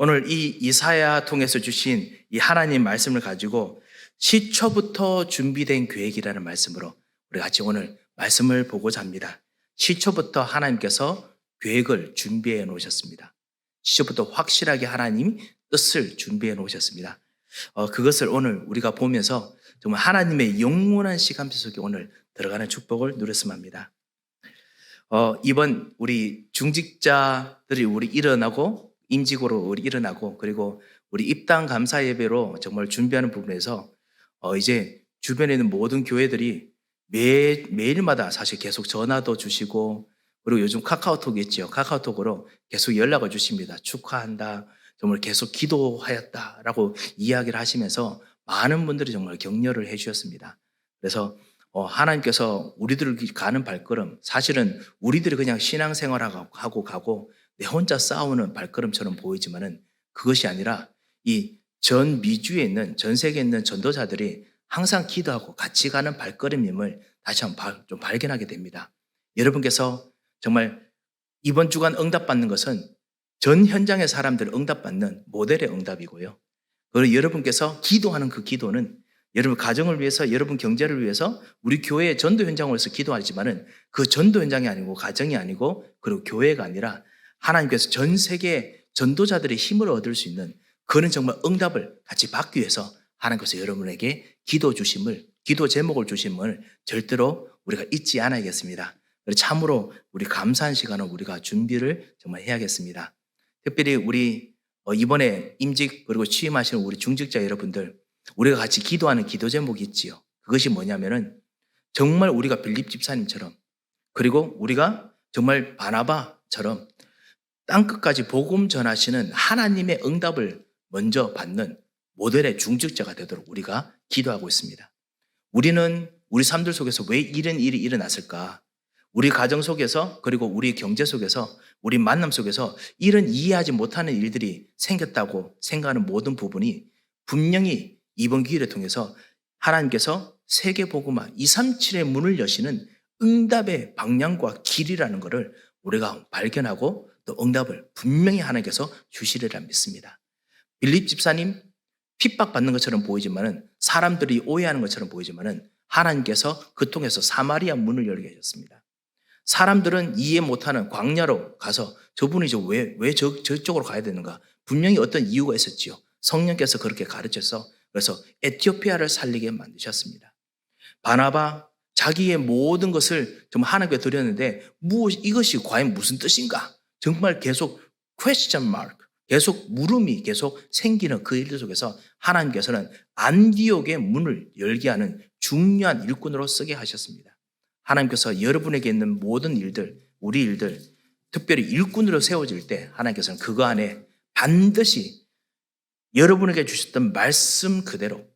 오늘 이 이사야 통해서 주신 이 하나님 말씀을 가지고 시초부터 준비된 계획이라는 말씀으로 우리 같이 오늘 말씀을 보고자 합니다. 시초부터 하나님께서 계획을 준비해 놓으셨습니다. 시초부터 확실하게 하나님 뜻을 준비해 놓으셨습니다. 어, 그것을 오늘 우리가 보면서 정말 하나님의 영원한 시간 속에 오늘 들어가는 축복을 누렸으면 합니다. 어, 이번 우리 중직자들이 우리 일어나고 임직으로 일어나고 그리고 우리 입당 감사 예배로 정말 준비하는 부분에서 어, 이제 주변에 있는 모든 교회들이 매, 매일마다 사실 계속 전화도 주시고 그리고 요즘 카카오톡 있지요. 카카오톡으로 계속 연락을 주십니다. 축하한다. 정말 계속 기도하였다라고 이야기를 하시면서 많은 분들이 정말 격려를 해 주셨습니다. 그래서 어, 하나님께서 우리들을 가는 발걸음, 사실은 우리들이 그냥 신앙생활하고 하고 가고 내 혼자 싸우는 발걸음처럼 보이지만은 그것이 아니라 이 전 미주에 있는 전 세계에 있는 전도자들이 항상 기도하고 같이 가는 발걸음임을 다시 한번 좀 발견하게 됩니다. 여러분께서 정말 이번 주간 응답받는 것은 전 현장의 사람들을 응답받는 모델의 응답이고요. 그리고 여러분께서 기도하는 그 기도는 여러분 가정을 위해서, 여러분 경제를 위해서 우리 교회의 전도 현장으로서 기도하지만은 그 전도 현장이 아니고 가정이 아니고 그리고 교회가 아니라 하나님께서 전 세계 전도자들의 힘을 얻을 수 있는 그는 정말 응답을 같이 받기 위해서 하나님께서 여러분에게 기도 주심을, 기도 제목을 주심을 절대로 우리가 잊지 않아야겠습니다. 참으로 우리 감사한 시간을 우리가 준비를 정말 해야겠습니다. 특별히 우리 어, 이번에 임직 그리고 취임하시는 우리 중직자 여러분들 우리가 같이 기도하는 기도 제목이 있지요. 그것이 뭐냐면은 정말 우리가 빌립 집사님처럼 그리고 우리가 정말 바나바처럼 땅끝까지 복음 전하시는 하나님의 응답을 먼저 받는 모델의 중직자가 되도록 우리가 기도하고 있습니다. 우리는 우리 삶들 속에서 왜 이런 일이 일어났을까? 우리 가정 속에서 그리고 우리 경제 속에서 우리 만남 속에서 이런 이해하지 못하는 일들이 생겼다고 생각하는 모든 부분이 분명히 이번 기회를 통해서 하나님께서 세계 복음화 237의 문을 여시는 응답의 방향과 길이라는 것을 우리가 발견하고 또 응답을 분명히 하나님께서 주시리라 믿습니다. 빌립 집사님 핍박받는 것처럼 보이지만은 사람들이 오해하는 것처럼 보이지만은 하나님께서 그 통해서 사마리아 문을 열게 하셨습니다. 사람들은 이해 못하는 광야로 가서 저분이 왜, 왜 저, 저쪽으로 가야 되는가? 분명히 어떤 이유가 있었지요. 성령께서 그렇게 가르쳐서 그래서 에티오피아를 살리게 만드셨습니다. 바나바 자기의 모든 것을 정말 하나님께 드렸는데 무엇 이것이 과연 무슨 뜻인가? 정말 계속 question mark 계속 물음이 계속 생기는 그 일들 속에서 하나님께서는 안디옥의 문을 열게 하는 중요한 일꾼으로 쓰게 하셨습니다. 하나님께서 여러분에게 있는 모든 일들, 우리 일들, 특별히 일꾼으로 세워질 때 하나님께서는 그거 안에 반드시 여러분에게 주셨던 말씀 그대로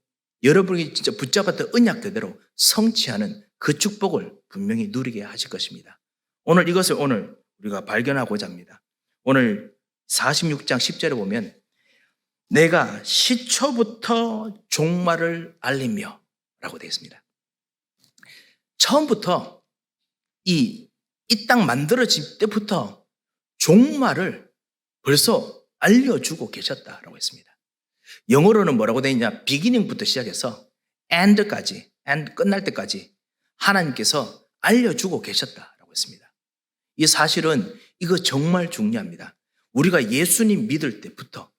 여러분이 진짜 붙잡았던 언약 그대로 성취하는 그 축복을 분명히 누리게 하실 것입니다. 오늘 이것을 오늘 우리가 발견하고자 합니다. 오늘 46장 10절에 보면 내가 시초부터 종말을 알리며 라고 되어 있습니다. 처음부터 이, 이 땅 만들어질 때부터 종말을 벌써 알려주고 계셨다라고 했습니다. 영어로는 뭐라고 되어 있냐? 비기닝부터 시작해서 end까지, end 끝날 때까지 하나님께서 알려주고 계셨다라고 했습니다. 이 사실은 이거 정말 중요합니다. 우리가 예수님 믿을 때부터,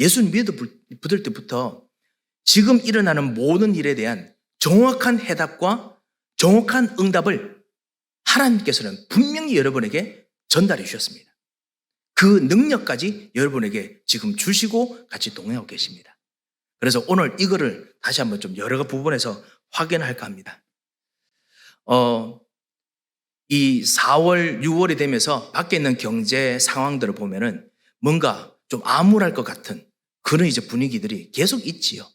예수님 믿을 때부터 지금 일어나는 모든 일에 대한 정확한 해답과 정확한 응답을 하나님께서는 분명히 여러분에게 전달해 주셨습니다. 그 능력까지 여러분에게 지금 주시고 같이 동행하고 계십니다. 그래서 오늘 이거를 다시 한번 좀 여러 부분에서 확인할까 합니다. 어, 이 4월, 6월이 되면서 밖에 있는 경제 상황들을 보면은 뭔가 좀 암울할 것 같은 그런 이제 분위기들이 계속 있지요.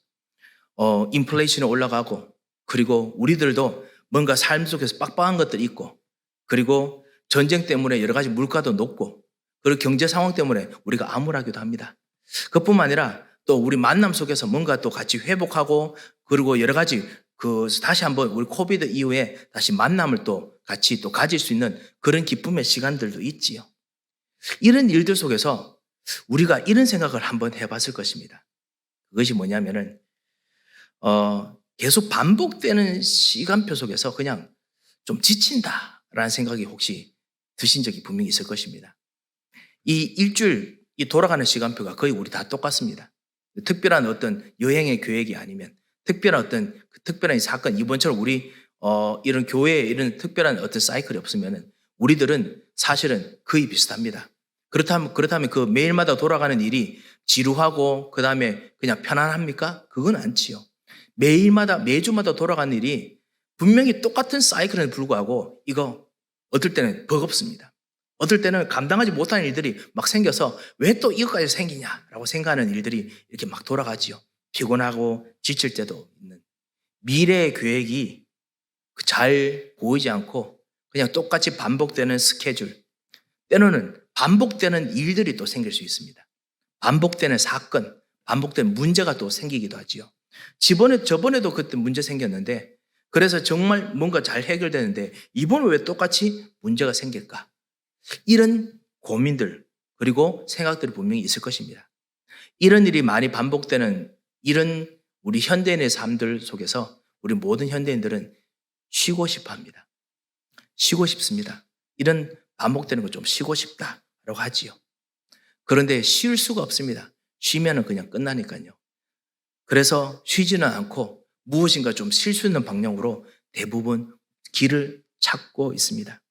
어, 인플레이션이 올라가고 그리고 우리들도 뭔가 삶 속에서 빡빡한 것들이 있고 그리고 전쟁 때문에 여러 가지 물가도 높고 그리고 경제 상황 때문에 우리가 암울하기도 합니다. 그뿐만 아니라 또 우리 만남 속에서 뭔가 또 같이 회복하고 그리고 여러 가지 그 다시 한번 우리 코비드 이후에 다시 만남을 또 같이 또 가질 수 있는 그런 기쁨의 시간들도 있지요. 이런 일들 속에서 우리가 이런 생각을 한번 해봤을 것입니다. 그것이 뭐냐면은 어, 계속 반복되는 시간표 속에서 그냥 좀 지친다라는 생각이 혹시 드신 적이 분명히 있을 것입니다. 이 일주일 이 돌아가는 시간표가 거의 우리 다 똑같습니다. 특별한 어떤 여행의 계획이 아니면 특별한 어떤 그 특별한 사건 이번처럼 우리 어, 이런 교회에 이런 특별한 어떤 사이클이 없으면은 우리들은 사실은 거의 비슷합니다. 그렇다면 그렇다면 그 매일마다 돌아가는 일이 지루하고 그 다음에 그냥 편안합니까? 그건 않지요. 매일마다 매주마다 돌아가는 일이 분명히 똑같은 사이클에도 불구하고 이거 어떨 때는 버겁습니다. 어떨 때는 감당하지 못하는 일들이 막 생겨서 왜 또 이것까지 생기냐라고 생각하는 일들이 이렇게 막 돌아가지요. 피곤하고 지칠 때도 있는 미래의 계획이 잘 보이지 않고 그냥 똑같이 반복되는 스케줄 때로는 반복되는 일들이 또 생길 수 있습니다. 반복되는 사건, 반복되는 문제가 또 생기기도 하지요. 지번에 저번에도 그때 문제 생겼는데 그래서 정말 뭔가 잘 해결되는데 이번에 왜 똑같이 문제가 생길까? 이런 고민들 그리고 생각들이 분명히 있을 것입니다. 이런 일이 많이 반복되는 이런 우리 현대인의 삶들 속에서 우리 모든 현대인들은 쉬고 싶어 합니다. 쉬고 싶습니다. 이런 반복되는 거 좀 쉬고 싶다라고 하지요. 그런데 쉴 수가 없습니다. 쉬면은 그냥 끝나니까요. 그래서 쉬지는 않고 무엇인가 좀 쉴 수 있는 방향으로 대부분 길을 찾고 있습니다.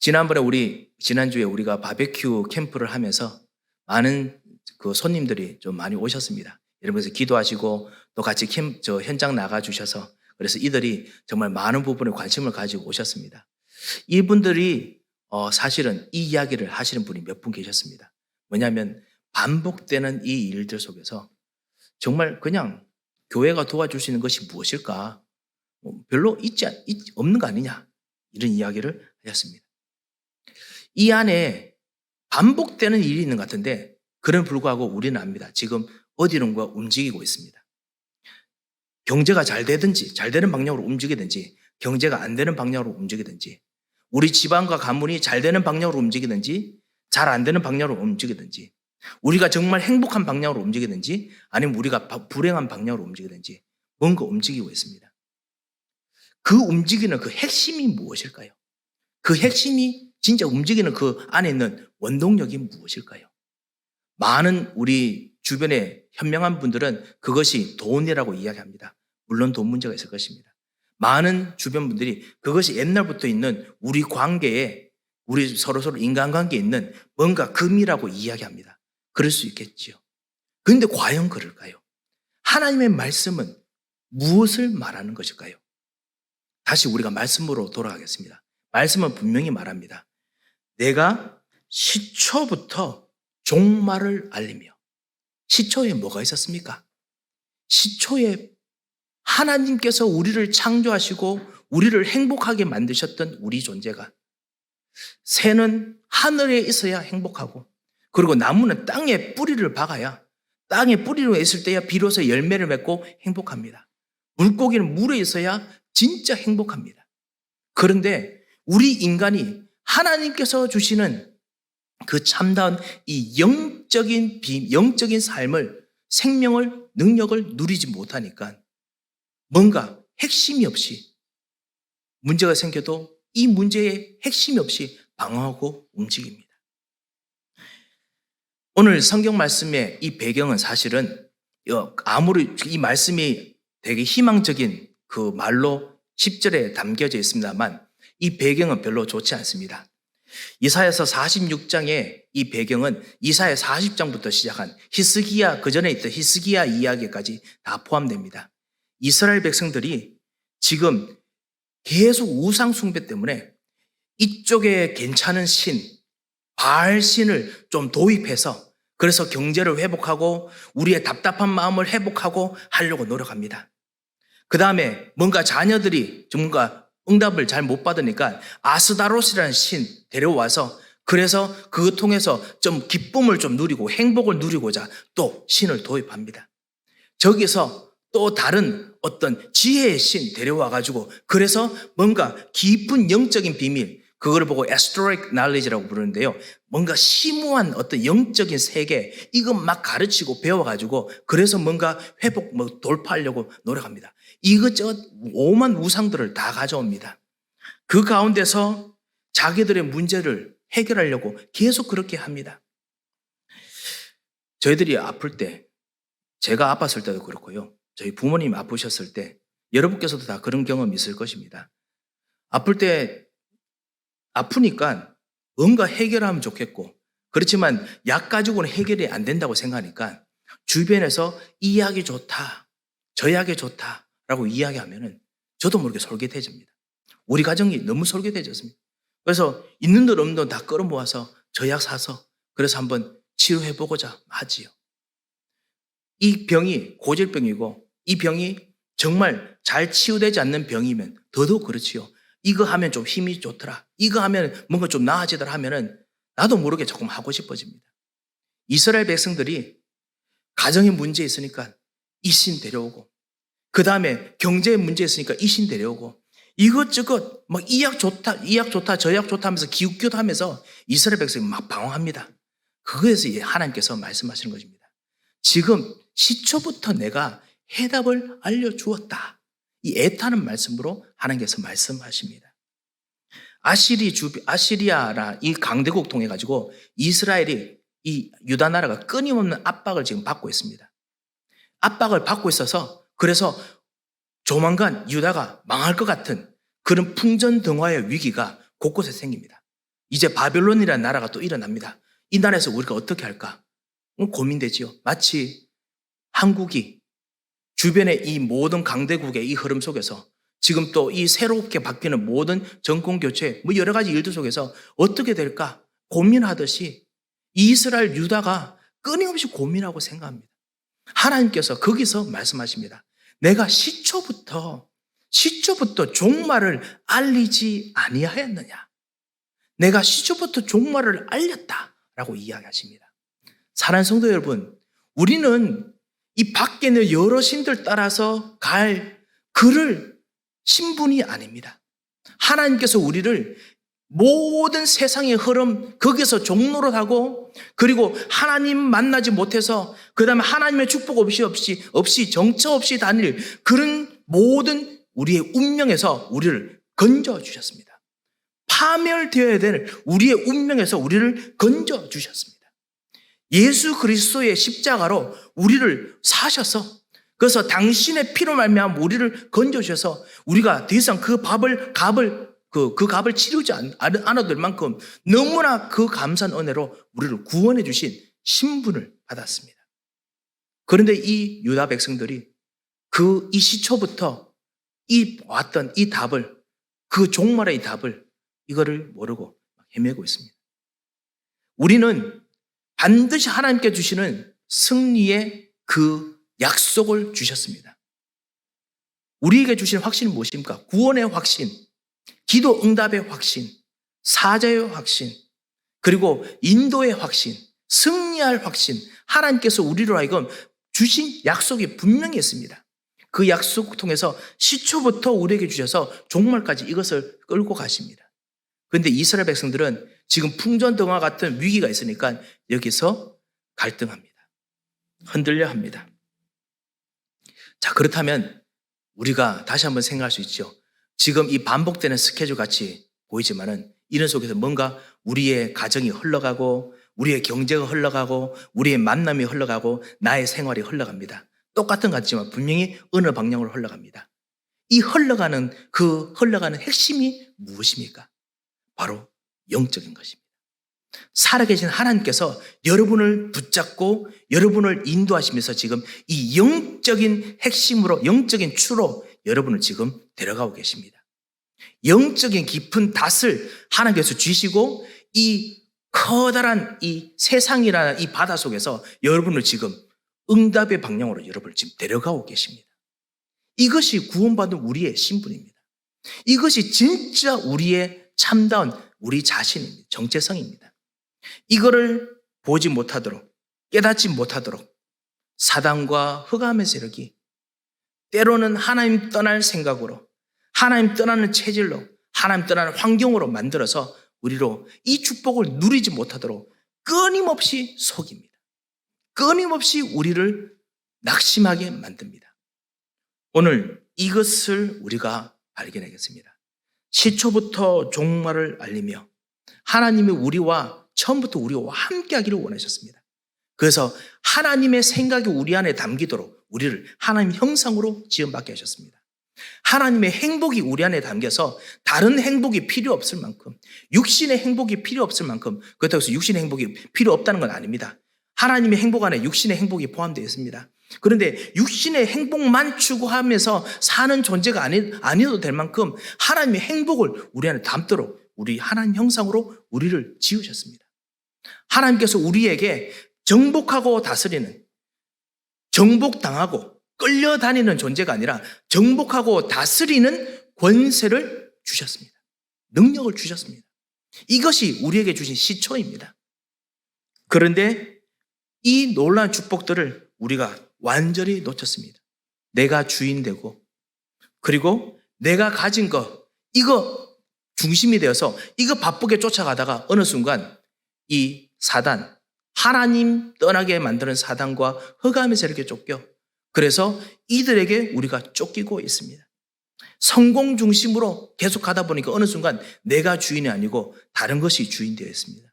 지난번에 우리 지난주에 우리가 바베큐 캠프를 하면서 많은 그 손님들이 좀 많이 오셨습니다. 여러분께서 기도하시고 또 같이 캠, 저 현장 나가 주셔서 그래서 이들이 정말 많은 부분에 관심을 가지고 오셨습니다. 이분들이 어, 사실은 이 이야기를 하시는 분이 몇 분 계셨습니다. 뭐냐면 반복되는 이 일들 속에서 정말 그냥 교회가 도와줄 수 있는 것이 무엇일까? 뭐 별로 있지, 없는 거 아니냐? 이런 이야기를 하셨습니다. 이 안에 반복되는 일이 있는 것 같은데, 그런 불구하고 우리는 압니다. 지금 어디론가 움직이고 있습니다. 경제가 잘 되든지, 잘 되는 방향으로 움직이든지, 경제가 안 되는 방향으로 움직이든지, 우리 집안과 가문이 잘 되는 방향으로 움직이든지, 잘 안 되는 방향으로 움직이든지, 우리가 정말 행복한 방향으로 움직이든지, 아니면 우리가 바- 불행한 방향으로 움직이든지, 뭔가 움직이고 있습니다. 그 움직이는 그 핵심이 무엇일까요? 그 핵심이 진짜 움직이는 그 안에 있는 원동력이 무엇일까요? 많은 우리 주변에 현명한 분들은 그것이 돈이라고 이야기합니다. 물론 돈 문제가 있을 것입니다. 많은 주변 분들이 그것이 옛날부터 있는 우리 관계에 우리 서로서로 인간관계에 있는 뭔가 금이라고 이야기합니다. 그럴 수 있겠지요. 그런데 과연 그럴까요? 하나님의 말씀은 무엇을 말하는 것일까요? 다시 우리가 말씀으로 돌아가겠습니다. 말씀은 분명히 말합니다. 내가 시초부터 종말을 알리며 시초에 뭐가 있었습니까? 시초에 하나님께서 우리를 창조하시고 우리를 행복하게 만드셨던 우리 존재가 새는 하늘에 있어야 행복하고 그리고 나무는 땅에 뿌리를 박아야 땅에 뿌리로 있을 때야 비로소 열매를 맺고 행복합니다. 물고기는 물에 있어야 진짜 행복합니다. 그런데 우리 인간이 하나님께서 주시는 그 참다운 이 영 적인 비, 영적인 삶을 생명을 능력을 누리지 못하니까 뭔가 핵심이 없이 문제가 생겨도 이 문제의 핵심이 없이 방황하고 움직입니다. 오늘 성경 말씀의 이 배경은 사실은 아무리 이 말씀이 되게 희망적인 그 말로 10절에 담겨져 있습니다만 이 배경은 별로 좋지 않습니다. 이사야서 46장의 이 배경은 이사야 40장부터 시작한 히스기야 그 전에 있던 히스기야 이야기까지 다 포함됩니다. 이스라엘 백성들이 지금 계속 우상 숭배 때문에 이쪽에 괜찮은 신, 바알 신을 좀 도입해서 그래서 경제를 회복하고 우리의 답답한 마음을 회복하고 하려고 노력합니다. 그 다음에 뭔가 자녀들이 뭔가 응답을 잘 못 받으니까 아스다롯이라는 신 데려와서 그래서 그 통해서 좀 기쁨을 좀 누리고 행복을 누리고자 또 신을 도입합니다. 저기서 또 다른 어떤 지혜의 신 데려와 가지고 그래서 뭔가 깊은 영적인 비밀 그걸 보고 esoteric knowledge라고 부르는데요. 뭔가 심오한 어떤 영적인 세계, 이것 막 가르치고 배워 가지고, 그래서 뭔가 회복, 뭐 돌파하려고 노력합니다. 이것저것 오만 우상들을 다 가져옵니다. 그 가운데서 자기들의 문제를 해결하려고 계속 그렇게 합니다. 저희들이 아플 때, 제가 아팠을 때도 그렇고요. 저희 부모님 아프셨을 때, 여러분께서도 다 그런 경험이 있을 것입니다. 아플 때, 아프니까 뭔가 해결하면 좋겠고, 그렇지만 약 가지고는 해결이 안 된다고 생각하니까 주변에서 이 약이 좋다, 저 약이 좋다, 라고 이야기하면은 저도 모르게 솔깃해집니다. 우리 가정이 너무 솔깃해졌습니다. 그래서 있는 돈 없는 돈 다 끌어모아서 저약 사서 그래서 한번 치료해보고자 하지요. 이 병이 고질병이고 이 병이 정말 잘 치유되지 않는 병이면 더더욱 그렇지요. 이거 하면 좀 힘이 좋더라. 이거 하면 뭔가 좀 나아지더라 하면은 나도 모르게 조금 하고 싶어집니다. 이스라엘 백성들이 가정에 문제 있으니까 이신 데려오고 그 다음에 경제에 문제 있으니까 이신 데려오고 이것저것 막 이 약 좋다, 이 약 좋다, 저 약 좋다 하면서 기웃기웃 하면서 이스라엘 백성이 막 방황합니다. 그거에서 하나님께서 말씀하시는 것입니다. 지금 시초부터 내가 해답을 알려주었다. 이 애타는 말씀으로 하나님께서 말씀하십니다. 아시리 주 아시리아라 이 강대국 통해 가지고 이스라엘이 이 유다 나라가 끊임없는 압박을 지금 받고 있습니다. 압박을 받고 있어서 그래서 조만간 유다가 망할 것 같은 그런 풍전등화의 위기가 곳곳에 생깁니다. 이제 바벨론이라는 나라가 또 일어납니다. 이 나라에서 우리가 어떻게 할까? 고민되지요. 마치 한국이 주변의 이 모든 강대국의 이 흐름 속에서 지금 또 이 새롭게 바뀌는 모든 정권 교체, 뭐 여러 가지 일들 속에서 어떻게 될까 고민하듯이 이스라엘 유다가 끊임없이 고민하고 생각합니다. 하나님께서 거기서 말씀하십니다. 내가 시초부터 시초부터 종말을 알리지 아니하였느냐? 내가 시초부터 종말을 알렸다라고 이야기하십니다. 사랑하는 성도 여러분, 우리는 이 밖에 있는 여러 신들 따라서 갈 그를 신분이 아닙니다. 하나님께서 우리를 모든 세상의 흐름 거기서 종로를 하고 그리고 하나님 만나지 못해서 그 다음에 하나님의 축복 없이 없이 없이 정처 없이 다닐 그런 모든 우리의 운명에서 우리를 건져 주셨습니다. 파멸되어야 될 우리의 운명에서 우리를 건져 주셨습니다. 예수 그리스도의 십자가로 우리를 사셔서 그래서 당신의 피로 말미암아 우리를 건져 주셔서 우리가 더 이상 그 밥을 값을 그, 그 값을 치르지 않, 않아도 될 만큼 너무나 그 감사한 은혜로 우리를 구원해 주신 신분을 받았습니다. 그런데 이 유다 백성들이 그 이 시초부터 이 왔던 이 답을 그 종말의 이 답을 이거를 모르고 헤매고 있습니다. 우리는 반드시 하나님께 주시는 승리의 그 약속을 주셨습니다. 우리에게 주신 확신은 무엇입니까? 구원의 확신, 기도 응답의 확신, 사자의 확신, 그리고 인도의 확신, 승리할 확신, 하나님께서 우리로 하여금 주신 약속이 분명히 있습니다. 그 약속 통해서 시초부터 우리에게 주셔서 종말까지 이것을 끌고 가십니다. 그런데 이스라엘 백성들은 지금 풍전등화 같은 위기가 있으니까 여기서 갈등합니다. 흔들려 합니다. 자, 그렇다면 우리가 다시 한번 생각할 수 있죠. 지금 이 반복되는 스케줄 같이 보이지만은 이런 속에서 뭔가 우리의 가정이 흘러가고 우리의 경제가 흘러가고 우리의 만남이 흘러가고 나의 생활이 흘러갑니다. 똑같은 것 같지만 분명히 어느 방향으로 흘러갑니다. 이 흘러가는 그 흘러가는 핵심이 무엇입니까? 바로 영적인 것입니다. 살아계신 하나님께서 여러분을 붙잡고 여러분을 인도하시면서 지금 이 영적인 핵심으로 영적인 추로 여러분을 지금 데려가고 계십니다. 영적인 깊은 닷을 하나님께서 주시고 이 커다란 이 세상이라는 이 바다 속에서 여러분을 지금 응답의 방향으로 여러분을 지금 데려가고 계십니다. 이것이 구원받은 우리의 신분입니다. 이것이 진짜 우리의 참다운 우리 자신입니다. 정체성입니다. 이거를 보지 못하도록 깨닫지 못하도록 사단과 흑암의 세력이 때로는 하나님 떠날 생각으로 하나님 떠나는 체질로 하나님 떠나는 환경으로 만들어서 우리로 이 축복을 누리지 못하도록 끊임없이 속입니다. 끊임없이 우리를 낙심하게 만듭니다. 오늘 이것을 우리가 발견하겠습니다. 시초부터 종말을 알리며 하나님이 우리와 처음부터 우리와 함께 하기를 원하셨습니다. 그래서 하나님의 생각이 우리 안에 담기도록 우리를 하나님 형상으로 지음받게 하셨습니다. 하나님의 행복이 우리 안에 담겨서 다른 행복이 필요 없을 만큼 육신의 행복이 필요 없을 만큼 그렇다고 해서 육신의 행복이 필요 없다는 건 아닙니다. 하나님의 행복 안에 육신의 행복이 포함되어 있습니다. 그런데 육신의 행복만 추구하면서 사는 존재가 아니, 아니어도 될 만큼 하나님의 행복을 우리 안에 담도록 우리 하나님 형상으로 우리를 지으셨습니다. 하나님께서 우리에게 정복하고 다스리는 정복당하고 끌려다니는 존재가 아니라 정복하고 다스리는 권세를 주셨습니다. 능력을 주셨습니다. 이것이 우리에게 주신 시초입니다. 그런데 이 놀라운 축복들을 우리가 완전히 놓쳤습니다. 내가 주인 되고 그리고 내가 가진 거 이거 중심이 되어서 이거 바쁘게 쫓아가다가 어느 순간 이 사단 하나님 떠나게 만드는 사단과 허감의 세력에 쫓겨 그래서 이들에게 우리가 쫓기고 있습니다. 성공 중심으로 계속 가다 보니까 어느 순간 내가 주인이 아니고 다른 것이 주인 되어 있습니다.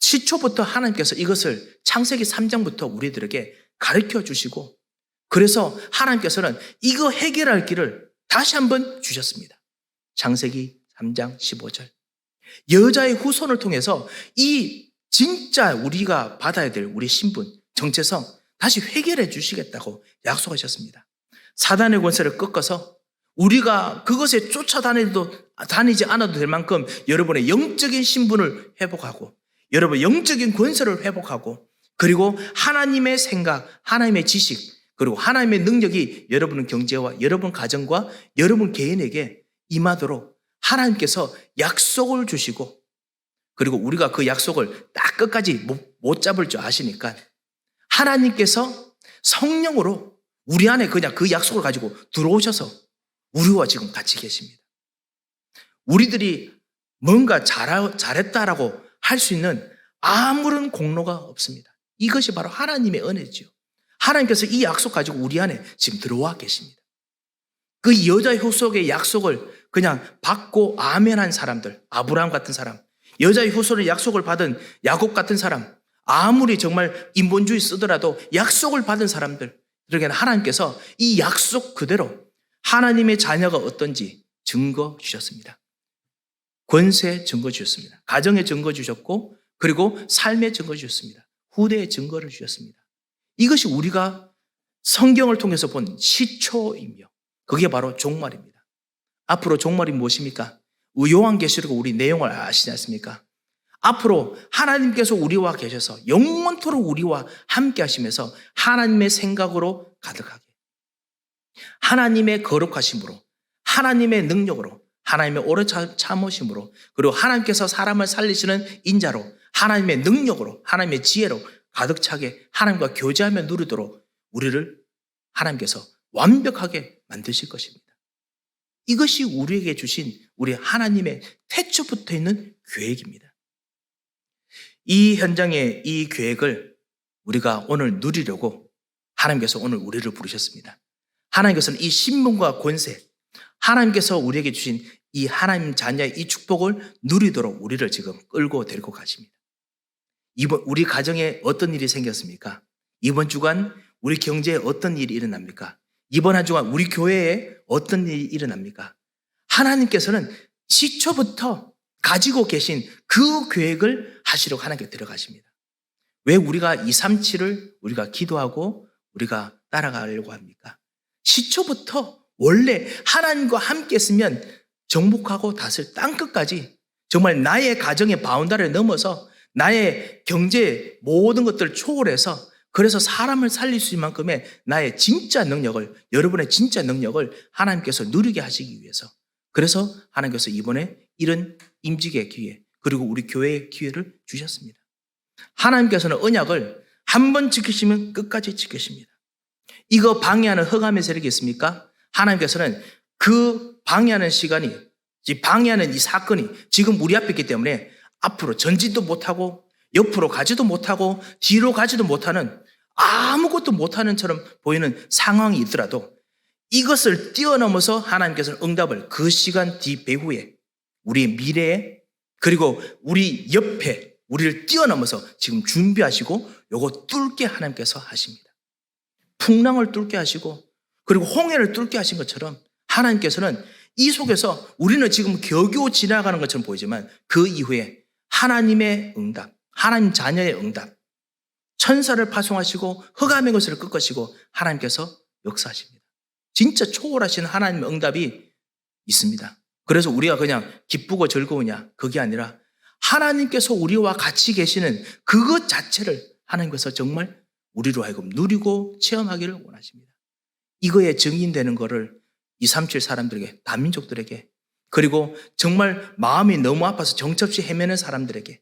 시초부터 하나님께서 이것을 창세기 3장부터 우리들에게 가르쳐 주시고 그래서 하나님께서는 이거 해결할 길을 다시 한번 주셨습니다. 창세기 3장 15절. 여자의 후손을 통해서 이 진짜 우리가 받아야 될 우리 신분, 정체성 다시 해결해 주시겠다고 약속하셨습니다. 사단의 권세를 꺾어서 우리가 그것에 쫓아다니도 다니지 않아도 될 만큼 여러분의 영적인 신분을 회복하고 여러분 영적인 권세를 회복하고 그리고 하나님의 생각, 하나님의 지식, 그리고 하나님의 능력이 여러분 경제와 여러분 가정과 여러분 개인에게 임하도록 하나님께서 약속을 주시고 그리고 우리가 그 약속을 딱 끝까지 못, 못 잡을 줄 아시니까 하나님께서 성령으로 우리 안에 그냥 그 약속을 가지고 들어오셔서 우리와 지금 같이 계십니다. 우리들이 뭔가 잘, 잘했다라고 할 수 있는 아무런 공로가 없습니다. 이것이 바로 하나님의 은혜지요. 하나님께서 이 약속 가지고 우리 안에 지금 들어와 계십니다. 그 여자의 후속의 약속을 그냥 받고 아멘한 사람들, 아브라함 같은 사람, 여자의 후손의 약속을 받은 야곱 같은 사람, 아무리 정말 인본주의 쓰더라도 약속을 받은 사람들, 그러게 하나님께서 이 약속 그대로 하나님의 자녀가 어떤지 증거 주셨습니다. 권세 증거 주셨습니다. 가정의 증거 주셨고, 그리고 삶의 증거 주셨습니다. 후대의 증거를 주셨습니다. 이것이 우리가 성경을 통해서 본 시초이며, 그게 바로 종말입니다. 앞으로 종말이 무엇입니까? 요한계시록 우리 내용을 아시지 않습니까? 앞으로 하나님께서 우리와 계셔서 영원토록 우리와 함께 하시면서 하나님의 생각으로 가득하게 하나님의 거룩하심으로 하나님의 능력으로 하나님의 오래 참으심으로 그리고 하나님께서 사람을 살리시는 인자로 하나님의 능력으로 하나님의 지혜로 가득 차게 하나님과 교제하며 누리도록 우리를 하나님께서 완벽하게 만드실 것입니다. 이것이 우리에게 주신 우리 하나님의 태초부터 있는 계획입니다. 이 현장의 이 계획을 우리가 오늘 누리려고 하나님께서 오늘 우리를 부르셨습니다. 하나님께서는 이 신분과 권세, 하나님께서 우리에게 주신 이 하나님 자녀의 이 축복을 누리도록 우리를 지금 끌고 데리고 가십니다. 이번 우리 가정에 어떤 일이 생겼습니까? 이번 주간 우리 경제에 어떤 일이 일어납니까? 이번 한 주간 우리 교회에 어떤 일이 일어납니까? 하나님께서는 시초부터 가지고 계신 그 계획을 하시려고 하나님께 들어가십니다. 왜 우리가 2, 3, 7을 우리가 기도하고 우리가 따라가려고 합니까? 시초부터 원래 하나님과 함께 했으면 정복하고 다스릴 땅 끝까지 정말 나의 가정의 바운다를 넘어서 나의 경제 모든 것들을 초월해서 그래서 사람을 살릴 수 있는 만큼의 나의 진짜 능력을 여러분의 진짜 능력을 하나님께서 누리게 하시기 위해서 그래서 하나님께서 이번에 이런 임직의 기회 그리고 우리 교회의 기회를 주셨습니다. 하나님께서는 언약을 한 번 지키시면 끝까지 지키십니다. 이거 방해하는 허감의 세력이 있습니까? 하나님께서는 그 방해하는 시간이 이 방해하는 이 사건이 지금 우리 앞에 있기 때문에 앞으로 전진도 못하고 옆으로 가지도 못하고 뒤로 가지도 못하는 아무것도 못하는 처럼 보이는 상황이 있더라도 이것을 뛰어넘어서 하나님께서는 응답을 그 시간 뒤 배후에 우리의 미래에 그리고 우리 옆에 우리를 뛰어넘어서 지금 준비하시고 요거 뚫게 하나님께서 하십니다. 풍랑을 뚫게 하시고 그리고 홍해를 뚫게 하신 것처럼 하나님께서는 이 속에서 우리는 지금 겨우 지나가는 것처럼 보이지만 그 이후에 하나님의 응답, 하나님 자녀의 응답, 천사를 파송하시고 흑암의 것을 꺾으시고 하나님께서 역사하십니다. 진짜 초월하신 하나님의 응답이 있습니다. 그래서 우리가 그냥 기쁘고 즐거우냐? 그게 아니라 하나님께서 우리와 같이 계시는 그것 자체를 하나님께서 정말 우리로 하여금 누리고 체험하기를 원하십니다. 이거에 증인되는 거를 237 사람들에게, 다민족들에게, 그리고 정말 마음이 너무 아파서 정처없이 헤매는 사람들에게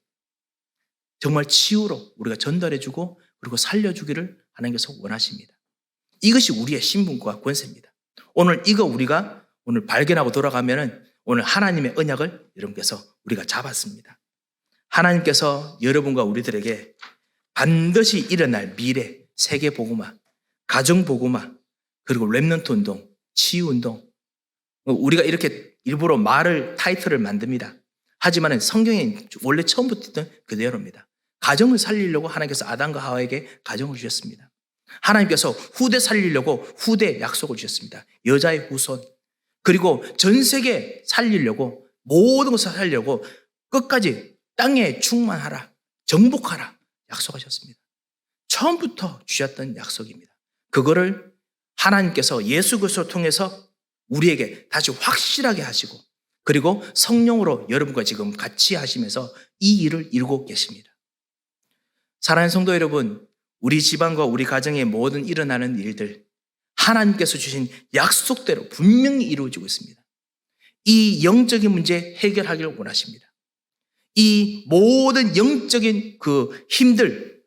정말 치유로 우리가 전달해주고 그리고 살려주기를 하나님께서 원하십니다. 이것이 우리의 신분과 권세입니다. 오늘 이거 우리가 오늘 발견하고 돌아가면은 오늘 하나님의 언약을 여러분께서 우리가 잡았습니다. 하나님께서 여러분과 우리들에게 반드시 일어날 미래, 세계 복음화, 가정 복음화, 그리고 랩넌트 운동, 치유 운동. 우리가 이렇게 일부러 말을 타이틀을 만듭니다. 하지만 성경에 원래 처음부터 있던 그대로입니다. 가정을 살리려고 하나님께서 아담과 하와에게 가정을 주셨습니다. 하나님께서 후대 살리려고 후대 약속을 주셨습니다. 여자의 후손. 그리고 전 세계 살리려고 모든 것을 살리려고 끝까지 땅에 충만하라. 정복하라. 약속하셨습니다. 처음부터 주셨던 약속입니다. 그거를 하나님께서 예수 그리스도 통해서 우리에게 다시 확실하게 하시고 그리고 성령으로 여러분과 지금 같이 하시면서 이 일을 이루고 계십니다. 사랑하는 성도 여러분, 우리 집안과 우리 가정에 모든 일어나는 일들 하나님께서 주신 약속대로 분명히 이루어지고 있습니다. 이 영적인 문제 해결하기를 원하십니다. 이 모든 영적인 그 힘들,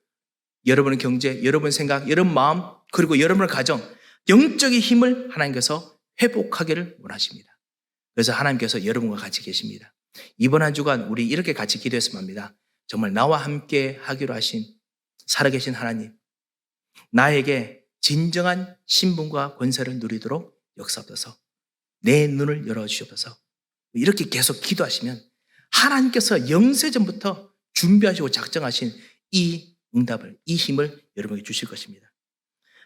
여러분의 경제, 여러분 생각, 여러분 마음, 그리고 여러분의 가정, 영적인 힘을 하나님께서 회복하기를 원하십니다. 그래서 하나님께서 여러분과 같이 계십니다. 이번 한 주간 우리 이렇게 같이 기도했으면 합니다. 정말 나와 함께 하기로 하신 살아계신 하나님, 나에게 진정한 신분과 권세를 누리도록 역사하옵소서. 내 눈을 열어주시옵소서. 이렇게 계속 기도하시면 하나님께서 영세전부터 준비하시고 작정하신 이 응답을, 이 힘을 여러분에게 주실 것입니다.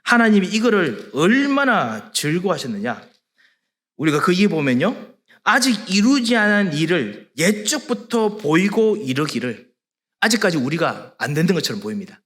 하나님이 이거를 얼마나 즐거워하셨느냐. 우리가 거기에 보면요. 아직 이루지 않은 일을 예적부터 보이고 이르기를 아직까지 우리가 안 된다는 것처럼 보입니다.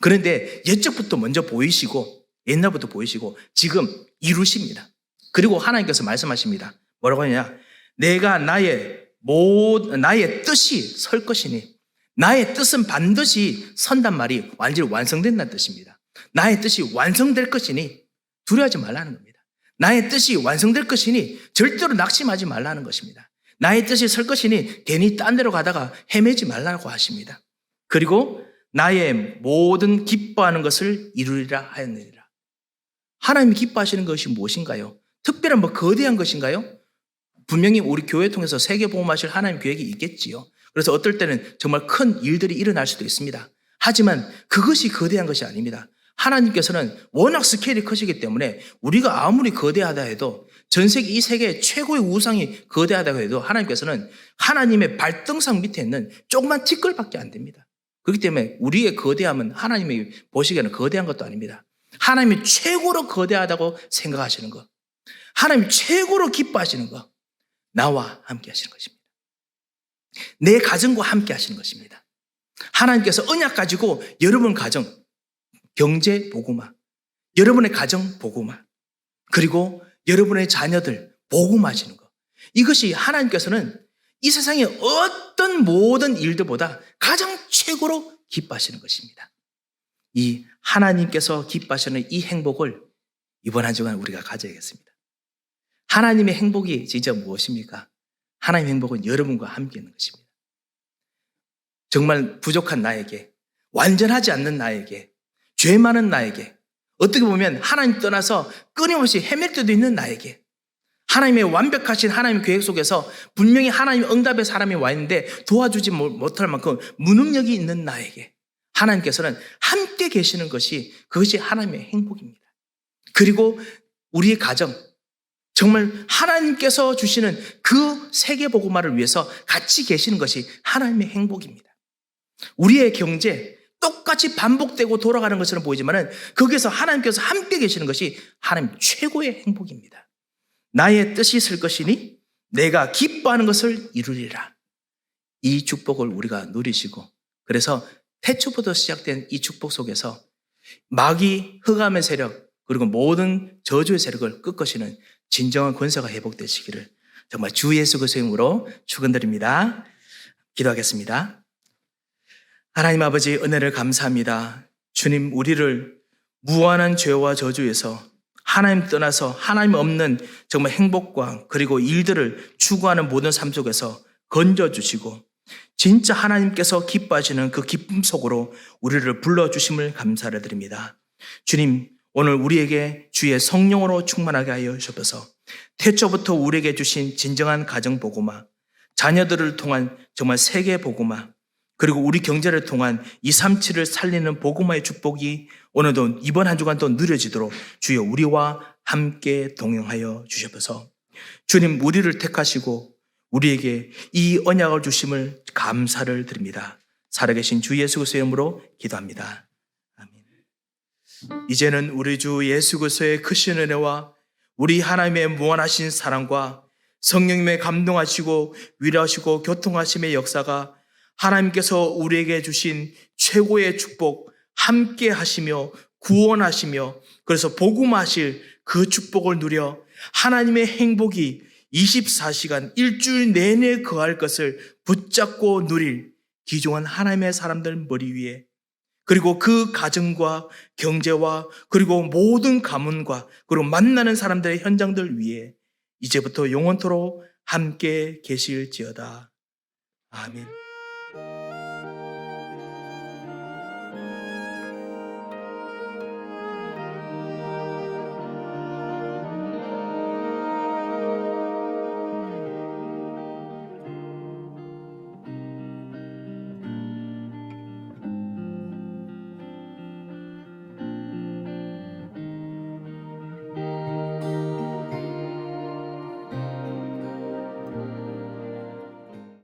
그런데 예적부터 먼저 보이시고 옛날부터 보이시고 지금 이루십니다. 그리고 하나님께서 말씀하십니다. 뭐라고 하냐? 내가 나의 모 나의 뜻이 설 것이니 나의 뜻은 반드시 선단 말이 완전히 완성된다는 뜻입니다. 나의 뜻이 완성될 것이니 두려워하지 말라는 겁니다. 나의 뜻이 완성될 것이니 절대로 낙심하지 말라는 것입니다. 나의 뜻이 설 것이니 괜히 딴 데로 가다가 헤매지 말라고 하십니다. 그리고 나의 모든 기뻐하는 것을 이루리라 하였느니라. 하나님이 기뻐하시는 것이 무엇인가요? 특별한 뭐 거대한 것인가요? 분명히 우리 교회 통해서 세계 보험하실 하나님 계획이 있겠지요. 그래서 어떨 때는 정말 큰 일들이 일어날 수도 있습니다. 하지만 그것이 거대한 것이 아닙니다. 하나님께서는 워낙 스케일이 크시기 때문에 우리가 아무리 거대하다 해도 전 세계 이 세계 최고의 우상이 거대하다고 해도 하나님께서는 하나님의 발등상 밑에 있는 조그만 티끌밖에 안 됩니다. 그렇기 때문에 우리의 거대함은 하나님이 보시기에는 거대한 것도 아닙니다. 하나님이 최고로 거대하다고 생각하시는 것. 하나님 최고로 기뻐하시는 것. 나와 함께 하시는 것입니다. 내 가정과 함께 하시는 것입니다. 하나님께서 언약 가지고 여러분 가정, 경제 보고마, 여러분의 가정 보고마, 그리고 여러분의 자녀들 보고마시는 것. 이것이 하나님께서는 이 세상의 어떤 모든 일들보다 가장 최고로 기뻐하시는 것입니다. 이 하나님께서 기뻐하시는 이 행복을 이번 한 주간 우리가 가져야겠습니다. 하나님의 행복이 진짜 무엇입니까? 하나님의 행복은 여러분과 함께 있는 것입니다. 정말 부족한 나에게, 완전하지 않는 나에게, 죄 많은 나에게, 어떻게 보면 하나님 떠나서 끊임없이 헤맬 때도 있는 나에게, 하나님의 완벽하신 하나님의 계획 속에서 분명히 하나님의 응답의 사람이 와 있는데 도와주지 못- 못할 만큼 무능력이 있는 나에게 하나님께서는 함께 계시는 것이 그것이 하나님의 행복입니다. 그리고 우리의 가정, 정말 하나님께서 주시는 그 세계 복음화를 위해서 같이 계시는 것이 하나님의 행복입니다. 우리의 경제 똑같이 반복되고 돌아가는 것처럼 보이지만은 거기서 하나님께서 함께 계시는 것이 하나님 최고의 행복입니다. 나의 뜻이 있을 것이니 내가 기뻐하는 것을 이루리라. 이 축복을 우리가 누리시고 그래서 태초부터 시작된 이 축복 속에서 마귀 흑암의 세력 그리고 모든 저주의 세력을 끄것이는 진정한 권세가 회복되시기를 정말 주 예수 그리스도의 이름으로 축원드립니다. 기도하겠습니다. 하나님 아버지 은혜를 감사합니다. 주님 우리를 무한한 죄와 저주에서 하나님 떠나서 하나님 없는 정말 행복과 그리고 일들을 추구하는 모든 삶 속에서 건져 주시고 진짜 하나님께서 기뻐하시는 그 기쁨 속으로 우리를 불러 주심을 감사를 드립니다. 주님 오늘 우리에게 주의 성령으로 충만하게 하여 주셔서 태초부터 우리에게 주신 진정한 가정 복음화, 자녀들을 통한 정말 세계 복음화, 그리고 우리 경제를 통한 237을 살리는 복음화의 축복이 오늘도 이번 한 주간 또 누려지도록 주여 우리와 함께 동행하여 주셔서 주님 우리를 택하시고 우리에게 이 언약을 주심을 감사를 드립니다. 살아계신 주 예수 그리스도의 이름으로 기도합니다. 아멘. 이제는 우리 주 예수 그리스도의 크신 은혜와 우리 하나님의 무한하신 사랑과 성령님의 감동하시고 위로하시고 교통하심의 역사가 하나님께서 우리에게 주신 최고의 축복 함께 하시며 구원하시며 그래서 복음하실 그 축복을 누려 하나님의 행복이 24시간 일주일 내내 거할 것을 붙잡고 누릴 기종한 하나님의 사람들 머리 위에 그리고 그 가정과 경제와 그리고 모든 가문과 그리고 만나는 사람들의 현장들 위에 이제부터 영원토록 함께 계실지어다. 아멘.